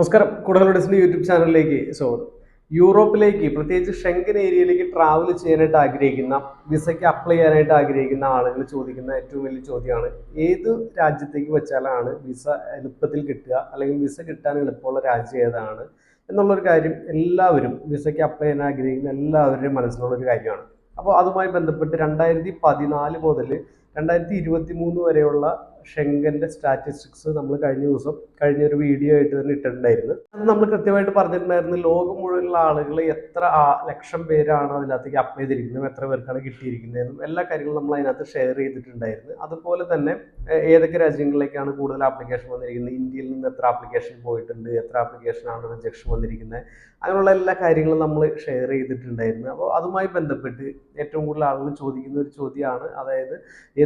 നമസ്കാരം. കുടകളുടെ യൂട്യൂബ് ചാനലിലേക്ക് സ്വാഗതം. യൂറോപ്പിലേക്ക് പ്രത്യേകിച്ച് ഷെങ്കൻ ഏരിയയിലേക്ക് ട്രാവൽ ചെയ്യാനായിട്ട് ആഗ്രഹിക്കുന്ന വിസയ്ക്ക് അപ്ലൈ ചെയ്യാനായിട്ട് ആഗ്രഹിക്കുന്ന ആളുകൾ ചോദിക്കുന്ന ഏറ്റവും വലിയ ചോദ്യമാണ് ഏത് രാജ്യത്തേക്ക് വെച്ചാലാണ് വിസ എളുപ്പത്തിൽ കിട്ടുക? അല്ലെങ്കിൽ വിസ കിട്ടാൻ എളുപ്പമുള്ള രാജ്യം ഏതാണ്? എന്നുള്ളൊരു കാര്യം എല്ലാവരും വിസയ്ക്ക് അപ്ലൈ ചെയ്യാൻ ആഗ്രഹിക്കുന്ന എല്ലാവരുടെയും മനസ്സിലുള്ളൊരു കാര്യമാണ്. അപ്പോൾ അതുമായി ബന്ധപ്പെട്ട് രണ്ടായിരത്തി പതിനാല് മുതൽ രണ്ടായിരത്തി ഇരുപത്തി മൂന്ന് വരെയുള്ള ഷെങ്കന്റെ സ്റ്റാറ്റിസ്റ്റിക്സ് നമ്മൾ കഴിഞ്ഞ ദിവസം കഴിഞ്ഞ ഒരു വീഡിയോ ആയിട്ട് തന്നെ ഇട്ടിട്ടുണ്ടായിരുന്നു. അത് നമ്മൾ കൃത്യമായിട്ട് പറഞ്ഞിട്ടുണ്ടായിരുന്നു ലോകം മുഴുവനുള്ള ആളുകൾ എത്ര ലക്ഷം പേരാണ് അതിനകത്തേക്ക് അപ്ലൈ ചെയ്തിരിക്കുന്നത് എത്ര പേർക്കാണ് കിട്ടിയിരിക്കുന്നതെന്നും എല്ലാ കാര്യങ്ങളും നമ്മൾ അതിനകത്ത് ഷെയർ ചെയ്തിട്ടുണ്ടായിരുന്നു. അതുപോലെ തന്നെ ഏതൊക്കെ രാജ്യങ്ങളിലേക്കാണ് കൂടുതൽ ആപ്ലിക്കേഷൻ വന്നിരിക്കുന്നത്? ഇന്ത്യയിൽ നിന്ന് എത്ര ആപ്ലിക്കേഷൻ പോയിട്ടുണ്ട് എത്ര ആപ്ലിക്കേഷനാണ് റിജക്ഷൻ വന്നിരിക്കുന്നത്? അങ്ങനെയുള്ള എല്ലാ കാര്യങ്ങളും നമ്മൾ ഷെയർ ചെയ്തിട്ടുണ്ടായിരുന്നു. അപ്പോൾ അതുമായി ബന്ധപ്പെട്ട് ഏറ്റവും കൂടുതൽ ആളുകൾ ചോദിക്കുന്ന ഒരു ചോദ്യമാണ് അതായത്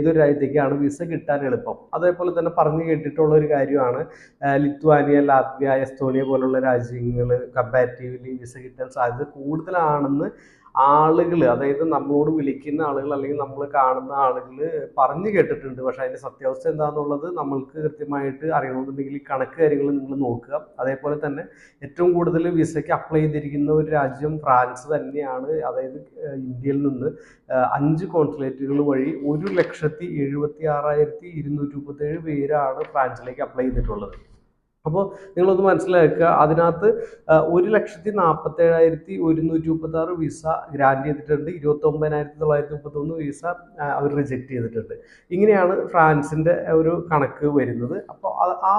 ഏതൊരു രാജ്യത്തേക്കാണ് വിസ കിട്ടാൻ എളുപ്പം? അതേപോലെ തന്നെ പറഞ്ഞു കേട്ടിട്ടുള്ള ഒരു കാര്യമാണ് ലിത്വാനിയ ലാത്വിയ എസ്തോണിയ പോലുള്ള രാജ്യങ്ങൾ കമ്പാരിറ്റീവ്ലി വിസ കിട്ടാൻ സാധ്യത കൂടുതലാണെന്ന് ആളുകൾ അതായത് നമ്മളോട് വിളിക്കുന്ന ആളുകൾ അല്ലെങ്കിൽ നമ്മൾ കാണുന്ന ആളുകൾ പറഞ്ഞു കേട്ടിട്ടുണ്ട്. പക്ഷെ അതിന്റെ സത്യാവസ്ഥ എന്താണെന്നുള്ളത് നമ്മൾക്ക് കൃത്യമായിട്ട് അറിയണമെന്നുണ്ടെങ്കിൽ കണക്ക് കാര്യങ്ങൾ നിങ്ങൾ നോക്കുക. അതേപോലെ തന്നെ ഏറ്റവും കൂടുതൽ വിസയ്ക്ക് അപ്ലൈ ചെയ്തിരിക്കുന്ന ഒരു രാജ്യം ഫ്രാൻസ് തന്നെയാണ്. അതായത് ഇന്ത്യയിൽ നിന്ന് അഞ്ച് കോൺസുലേറ്റുകൾ വഴി ഒരു ലക്ഷത്തി എഴുപത്തി ആറായിരത്തി ഇരുന്നൂറ്റി മുപ്പത്തേഴ് പേരാണ് ഫ്രാൻസിലേക്ക് അപ്ലൈ ചെയ്തിട്ടുള്ളത്. അപ്പോൾ നിങ്ങളൊന്ന് മനസ്സിലാക്കുക. അതിനകത്ത് ഒരു ലക്ഷത്തി നാൽപ്പത്തേഴായിരത്തി ഒരുന്നൂറ്റി മുപ്പത്തി ആറ് വിസ ഗ്രാൻഡ് ചെയ്തിട്ടുണ്ട്. ഇരുപത്തി ഒമ്പതിനായിരത്തി തൊള്ളായിരത്തി മുപ്പത്തൊന്ന് വിസ അവർ റിജക്റ്റ് ചെയ്തിട്ടുണ്ട്. ഇങ്ങനെയാണ് ഫ്രാൻസിന്റെ ഒരു കണക്ക് വരുന്നത്. അപ്പോൾ ആ- ആ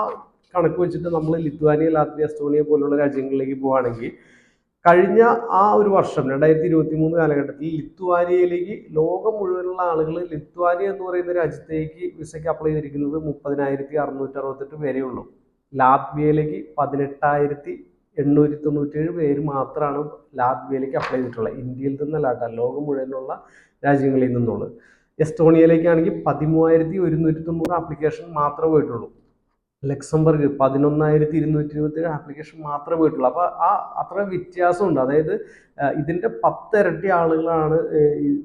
കണക്ക് വെച്ചിട്ട് നമ്മൾ ലിത്വാനിയ ലാത്വിയ എസ്റ്റോണിയ പോലുള്ള രാജ്യങ്ങളിലേക്ക് പോവുകയാണെങ്കിൽ കഴിഞ്ഞ ആ ഒരു വർഷം രണ്ടായിരത്തി ഇരുപത്തി മൂന്ന് കാലഘട്ടത്തിൽ ലിത്വാനിയയിലേക്ക് ലോകം മുഴുവനുള്ള ആളുകൾ ലിത്വാനിയ എന്ന് പറയുന്ന രാജ്യത്തേക്ക് വിസയ്ക്ക് അപ്ലൈ ചെയ്തിരിക്കുന്നത് മുപ്പതിനായിരത്തി അറുന്നൂറ്റി അറുപത്തെട്ട് പേരേ ഉള്ളൂ ലാത്വിയയിലേക്ക് പതിനെട്ടായിരത്തി എണ്ണൂറ്റി തൊണ്ണൂറ്റേഴ് പേര് മാത്രമാണ് ലാത്വിയയിലേക്ക് അപ്ലൈ ചെയ്തിട്ടുള്ളത്. ഇന്ത്യയിൽ നിന്നല്ല കേട്ടോ ലോകം മുഴുവനുള്ള രാജ്യങ്ങളിൽ നിന്നുള്ളത്. എസ്റ്റോണിയയിലേക്കാണെങ്കിൽ പതിമൂവായിരത്തി ഒരുന്നൂറ്റി തൊണ്ണൂറ് ആപ്ലിക്കേഷൻ മാത്രമേ പോയിട്ടുള്ളൂ. ലക്സംബർഗ് പതിനൊന്നായിരത്തി ഇരുന്നൂറ്റി ഇരുപത്തി ഏഴ് ആപ്ലിക്കേഷൻ മാത്രമേ പോയിട്ടുള്ളൂ. അപ്പോൾ ആ അത്ര വ്യത്യാസമുണ്ട്. അതായത് ഇതിന്റെ പത്തിരട്ടി ആളുകളാണ്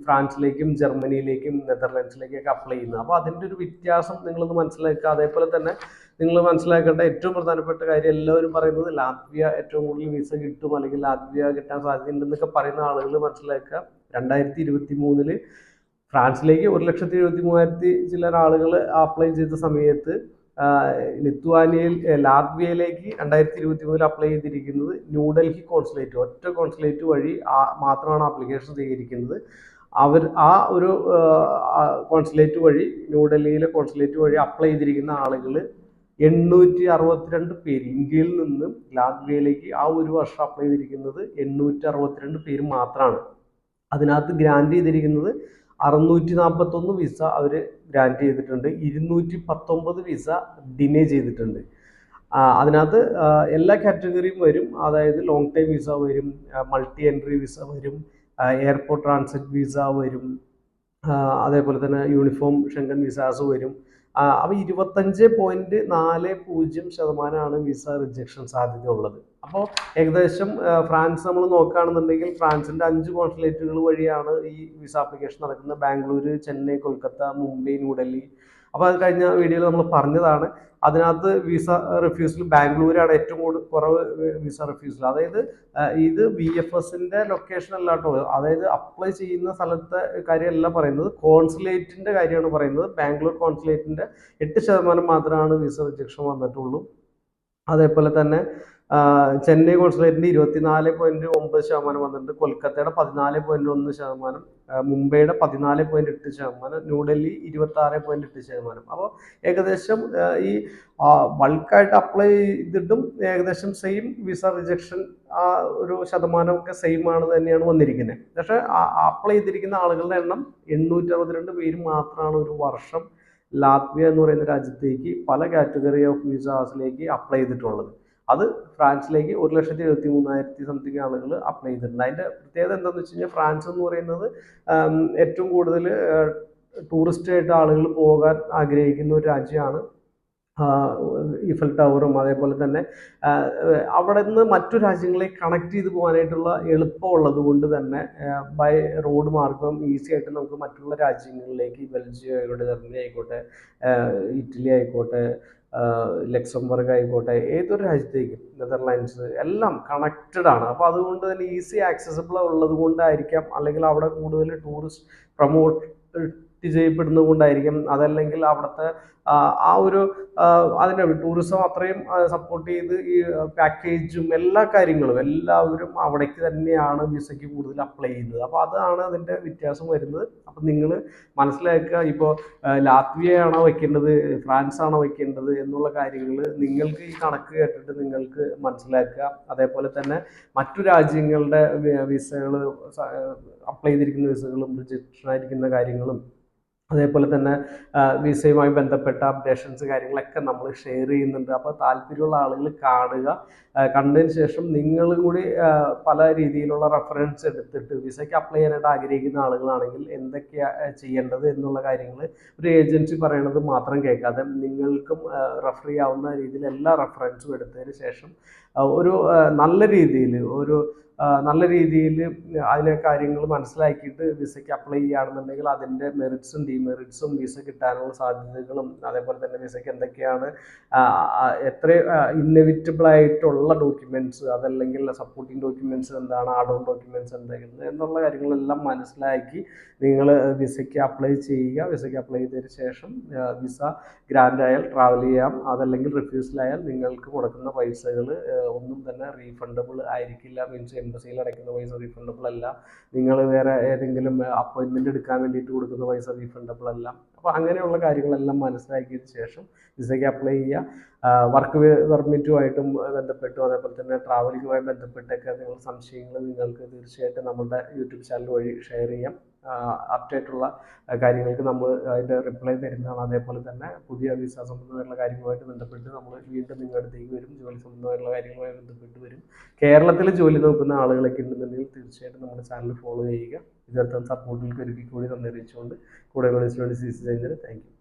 ഫ്രാൻസിലേക്കും ജർമ്മനിയിലേക്കും നെതർലാൻഡ്സിലേക്കൊക്കെ അപ്ലൈ ചെയ്യുന്നത്. അപ്പോൾ അതിന്റെ ഒരു വ്യത്യാസം നിങ്ങളൊന്ന് മനസ്സിലാക്കുക. അതേപോലെ തന്നെ നിങ്ങൾ മനസ്സിലാക്കേണ്ട ഏറ്റവും പ്രധാനപ്പെട്ട കാര്യം എല്ലാവരും പറയുന്നത് ലാത്വിയ ഏറ്റവും കൂടുതൽ വിസ കിട്ടും അല്ലെങ്കിൽ ലാത്വിയ കിട്ടാൻ സാധ്യതയുണ്ടെന്നൊക്കെ പറയുന്ന ആളുകൾ മനസ്സിലാക്കുക. രണ്ടായിരത്തി ഇരുപത്തി മൂന്നിൽ ഫ്രാൻസിലേക്ക് ഒരു ലക്ഷത്തി എഴുപത്തി മൂവായിരത്തി ചില ആളുകൾ അപ്ലൈ ചെയ്ത സമയത്ത് ലിത്വാനിയയിൽ ലാത്വിയയിലേക്ക് രണ്ടായിരത്തി ഇരുപത്തി മൂന്നിൽ അപ്ലൈ ചെയ്തിരിക്കുന്നത് ന്യൂഡൽഹി കോൺസുലേറ്റ് ഒറ്റ കോൺസുലേറ്റ് വഴി മാത്രമാണ് ആപ്ലിക്കേഷൻ സ്വീകരിക്കുന്നത്. അവർ ആ ഒരു കോൺസുലേറ്റ് വഴി ന്യൂഡൽഹിയിലെ കോൺസുലേറ്റ് വഴി അപ്ലൈ ചെയ്തിരിക്കുന്ന ആളുകൾ എണ്ണൂറ്റി അറുപത്തിരണ്ട് പേര് ഇന്ത്യയിൽ നിന്നും ലാത്വിയയിലേക്ക് ആ ഒരു വർഷം അപ്ലൈ ചെയ്തിരിക്കുന്നത് എണ്ണൂറ്റി അറുപത്തിരണ്ട് പേര് മാത്രമാണ്. അതിനകത്ത് ഗ്രാൻഡ് ചെയ്തിരിക്കുന്നത് അറുന്നൂറ്റി നാൽപ്പത്തൊന്ന് വിസ അവർ ഗ്രാൻഡ് ചെയ്തിട്ടുണ്ട്. ഇരുന്നൂറ്റി പത്തൊമ്പത് വിസ ഡിനേ ചെയ്തിട്ടുണ്ട് അതിനകത്ത് എല്ലാ കാറ്റഗറിയും വരും. അതായത് ലോങ് ടൈം വിസ വരും മൾട്ടി എൻട്രി വിസ വരും എയർപോർട്ട് ട്രാൻസിറ്റ് വിസ വരും അതേപോലെ തന്നെ യൂണിഫോം ഷെങ്കൻ വിസാസ് വരും. അപ്പോൾ ഇരുപത്തഞ്ച് പോയിന്റ് നാല് പൂജ്യം ശതമാനമാണ് വിസ റിജക്ഷൻ സാധ്യത ഉള്ളത് അപ്പോൾ ഏകദേശം ഫ്രാൻസ് നമ്മൾ നോക്കുകയാണെന്നുണ്ടെങ്കിൽ ഫ്രാൻസിന്റെ അഞ്ച് കോൺസുലേറ്റുകൾ വഴിയാണ് ഈ വിസ ആപ്ലിക്കേഷൻ നടക്കുന്നത്. ബാംഗ്ലൂര് ചെന്നൈ കൊൽക്കത്ത മുംബൈ ന്യൂഡൽഹി. അപ്പോൾ അത് കഴിഞ്ഞ വീഡിയോയിൽ നമ്മൾ പറഞ്ഞതാണ്. അതിനകത്ത് വിസ റിഫ്യൂസൽ ബാംഗ്ലൂരാണ് ഏറ്റവും കൂടുതൽ കുറവ് വിസ റിഫ്യൂസൽ. അതായത് ഇത് ബി എഫ് എസിന്റെ ലൊക്കേഷൻ അല്ല കേട്ടോ. അതായത് അപ്ലൈ ചെയ്യുന്ന സ്ഥലത്തെ കാര്യമല്ല പറയുന്നത്. കോൺസുലേറ്റിന്റെ കാര്യമാണ് പറയുന്നത്. ബാംഗ്ലൂർ കോൺസുലേറ്റിന്റെ എട്ട് ശതമാനം മാത്രമാണ് വിസ റിജക്ഷൻ വന്നിട്ടുള്ളൂ. അതേപോലെ തന്നെ ചെന്നൈ കോൺസുലേറ്റിന്റെ ഇരുപത്തിനാല് പോയിന്റ് ഒമ്പത് ശതമാനം വന്നിട്ടുണ്ട്. കൊൽക്കത്തയുടെ പതിനാല് പോയിന്റ് ഒന്ന് ശതമാനം മുംബൈയുടെ പതിനാല് പോയിന്റ് എട്ട് ശതമാനം ന്യൂഡൽഹി ഇരുപത്തി ആറ് പോയിന്റ് എട്ട് ശതമാനം. അപ്പോൾ ഏകദേശം ഈ ബൾക്കായിട്ട് അപ്ലൈ ചെയ്തിട്ടും ഏകദേശം സെയിം വിസ റിജക്ഷൻ ആ ഒരു ശതമാനമൊക്കെ സെയിം ആണ് തന്നെയാണ് വന്നിരിക്കുന്നത് പക്ഷെ അപ്ലൈ ചെയ്തിരിക്കുന്ന ആളുകളുടെ എണ്ണം എണ്ണൂറ്റി അറുപത്തിരണ്ട് പേര് മാത്രമാണ് ഒരു വർഷം ലാത്വിയ എന്ന് പറയുന്ന രാജ്യത്തേക്ക് പല കാറ്റഗറി ഓഫ് വിസാസിലേക്ക് അപ്ലൈ ചെയ്തിട്ടുള്ളത്. അത് ഫ്രാൻസിലേക്ക് ഒരു ലക്ഷത്തി എഴുപത്തി മൂന്നായിരത്തി സംതിങ് ആളുകൾ അപ്ലൈ ചെയ്തിട്ടുണ്ട്. അതിന്റെ പ്രത്യേകത എന്താണെന്ന് വെച്ച് കഴിഞ്ഞാൽ ഫ്രാൻസ് എന്ന് പറയുന്നത് ഏറ്റവും കൂടുതൽ ടൂറിസ്റ്റ് ആയിട്ട് ആളുകൾ പോകാൻ ആഗ്രഹിക്കുന്ന ഒരു രാജ്യമാണ് ഇഫൽ ടവറും അതേപോലെ തന്നെ അവിടെ നിന്ന് മറ്റു രാജ്യങ്ങളെ കണക്ട് ചെയ്ത് പോകാനായിട്ടുള്ള എളുപ്പമുള്ളത് കൊണ്ട് തന്നെ ബൈ റോഡ് മാർഗം ഈസി ആയിട്ട് നമുക്ക് മറ്റുള്ള രാജ്യങ്ങളിലേക്ക് ബെൽജിയം ആയിക്കോട്ടെ ജർമ്മനി ആയിക്കോട്ടെ ഇറ്റലി ആയിക്കോട്ടെ ലക്സംബർഗ് ആയിക്കോട്ടെ ഏതൊരു രാജ്യത്തേക്കും നെതർലാൻഡ്സ് എല്ലാം കണക്റ്റഡ് ആണ്. അപ്പോൾ അതുകൊണ്ട് തന്നെ ഈസി ആക്സസിബിൾ ഉള്ളത് കൊണ്ടായിരിക്കാം അല്ലെങ്കിൽ അവിടെ കൂടുതൽ ടൂറിസ്റ്റ് പ്രൊമോട്ട് ചെയ്യപ്പെടുന്നത് കൊണ്ടായിരിക്കും അതല്ലെങ്കിൽ അവിടുത്തെ ആ, ഒരു അതിന്റെ ടൂറിസം അത്രയും സപ്പോർട്ട് ചെയ്ത് ഈ പാക്കേജും എല്ലാ കാര്യങ്ങളും എല്ലാവരും അവിടേക്ക് തന്നെയാണ് വിസയ്ക്ക് കൂടുതൽ അപ്ലൈ ചെയ്യുന്നത്. അപ്പോൾ അതാണ് അതിന്റെ വ്യത്യാസം വരുന്നത്. അപ്പം നിങ്ങൾ മനസ്സിലാക്കുക ഇപ്പോൾ ലാത്വിയയാണോ വയ്ക്കേണ്ടത് ഫ്രാൻസ് ആണോ വെക്കേണ്ടത് എന്നുള്ള കാര്യങ്ങൾ നിങ്ങൾക്ക് ഈ കണക്ക് കേട്ടിട്ട് നിങ്ങൾക്ക് മനസ്സിലാക്കുക. അതേപോലെ തന്നെ മറ്റു രാജ്യങ്ങളുടെ വിസകൾ അപ്ലൈ ചെയ്തിരിക്കുന്ന വിസകളും റിജക്ഷൻ ആയിരിക്കുന്ന കാര്യങ്ങളും അതേപോലെ തന്നെ വിസയുമായി ബന്ധപ്പെട്ട അപ്ഡേഷൻസ് കാര്യങ്ങളൊക്കെ നമ്മൾ ഷെയർ ചെയ്യുന്നുണ്ട്. അപ്പോൾ താല്പര്യമുള്ള ആളുകൾ കാണുക. കണ്ടതിന് ശേഷം നിങ്ങൾ കൂടി പല രീതിയിലുള്ള റെഫറൻസ് എടുത്തിട്ട് വിസയ്ക്ക് അപ്ലൈ ചെയ്യാനായിട്ട് ആഗ്രഹിക്കുന്ന ആളുകളാണെങ്കിൽ എന്തൊക്കെയാണ് ചെയ്യേണ്ടത് എന്നുള്ള കാര്യങ്ങൾ ഒരു ഏജൻസി പറയണത് മാത്രം കേൾക്കാതെ നിങ്ങൾക്കും റെഫർ ചെയ്യാവുന്ന രീതിയിൽ എല്ലാ റെഫറൻസും എടുത്തതിന് ശേഷം ഒരു നല്ല രീതിയിൽ ഒരു നല്ല രീതിയിൽ അതിലെ കാര്യങ്ങൾ മനസ്സിലാക്കിയിട്ട് വിസയ്ക്ക് അപ്ലൈ ചെയ്യുകയാണെന്നുണ്ടെങ്കിൽ അതിന്റെ മെറിറ്റ്സും ഡിമെറിറ്റ്സും വിസ കിട്ടാനുള്ള സാധ്യതകളും അതേപോലെ തന്നെ വിസയ്ക്ക് എന്തൊക്കെയാണ് എത്ര ഇന്നവിറ്റബിൾ ആയിട്ടുള്ള ഡോക്യുമെന്റ്സ് അതല്ലെങ്കിൽ സപ്പോർട്ടിങ് ഡോക്യുമെന്റ്സ് എന്താണ് ആഡ് ഓൺ ഡോക്യുമെന്റ്സ് എന്തെങ്കിലും എന്നുള്ള കാര്യങ്ങളെല്ലാം മനസ്സിലാക്കി നിങ്ങൾ വിസയ്ക്ക് അപ്ലൈ ചെയ്യുക. വിസയ്ക്ക് അപ്ലൈ ചെയ്തതിന് ശേഷം വിസ ഗ്രാൻഡ് ആയാൽ ട്രാവൽ ചെയ്യാം. അതല്ലെങ്കിൽ റിഫ്യൂസലായാൽ നിങ്ങൾക്ക് കൊടുക്കുന്ന പൈസകൾ ഒന്നും തന്നെ റീഫണ്ടബിൾ ആയിരിക്കില്ല. മീൻസ് എംബസിയിൽ അടയ്ക്കുന്ന പൈസ റീഫണ്ടബിൾ അല്ല. നിങ്ങൾ വേറെ ഏതെങ്കിലും അപ്പോയിൻമെന്റ് എടുക്കാൻ വേണ്ടിയിട്ട് കൊടുക്കുന്ന പൈസ റീഫണ്ടബിൾ അല്ല. അപ്പോൾ അങ്ങനെയുള്ള കാര്യങ്ങളെല്ലാം മനസ്സിലാക്കിയതിന് ശേഷം വിസയ്ക്ക് അപ്ലൈ ചെയ്യുക. വർക്ക് പെർമിറ്റുമായിട്ടും ബന്ധപ്പെട്ടും. അതേപോലെ തന്നെ ട്രാവലിങ്ങുമായി ബന്ധപ്പെട്ടൊക്കെ നിങ്ങൾ സംശയങ്ങൾ നിങ്ങൾക്ക് തീർച്ചയായിട്ടും നമ്മുടെ യൂട്യൂബ് ചാനൽ വഴി ഷെയർ ചെയ്യാം. അപ്ഡേറ്റുള്ള കാര്യങ്ങൾക്ക് നമ്മൾ അതിന്റെ റിപ്ലൈ തരുന്നതാണ്. അതേപോലെ തന്നെ പുതിയ വിസ സംബന്ധമായിട്ടുള്ള കാര്യങ്ങളുമായിട്ട് ബന്ധപ്പെട്ട് നമ്മൾ വീണ്ടും നിങ്ങളുടെ അടുത്തേക്ക് വരും. ജോലി സംബന്ധമായിട്ടുള്ള കാര്യങ്ങളുമായി ബന്ധപ്പെട്ട് വരും. കേരളത്തിൽ ജോലി നോക്കുന്ന ആളുകളൊക്കെ ഉണ്ടെന്നുണ്ടെങ്കിൽ തീർച്ചയായിട്ടും നമ്മുടെ ചാനൽ ഫോളോ ചെയ്യുക. ഇതർത്ഥം സപ്പോർട്ടിലേക്ക് ഒരുക്കി കൂടി തന്നിരിച്ചുകൊണ്ട് കൂടെ കൂടെ സ്റ്റുഡൻസ് സി സി താങ്ക് യു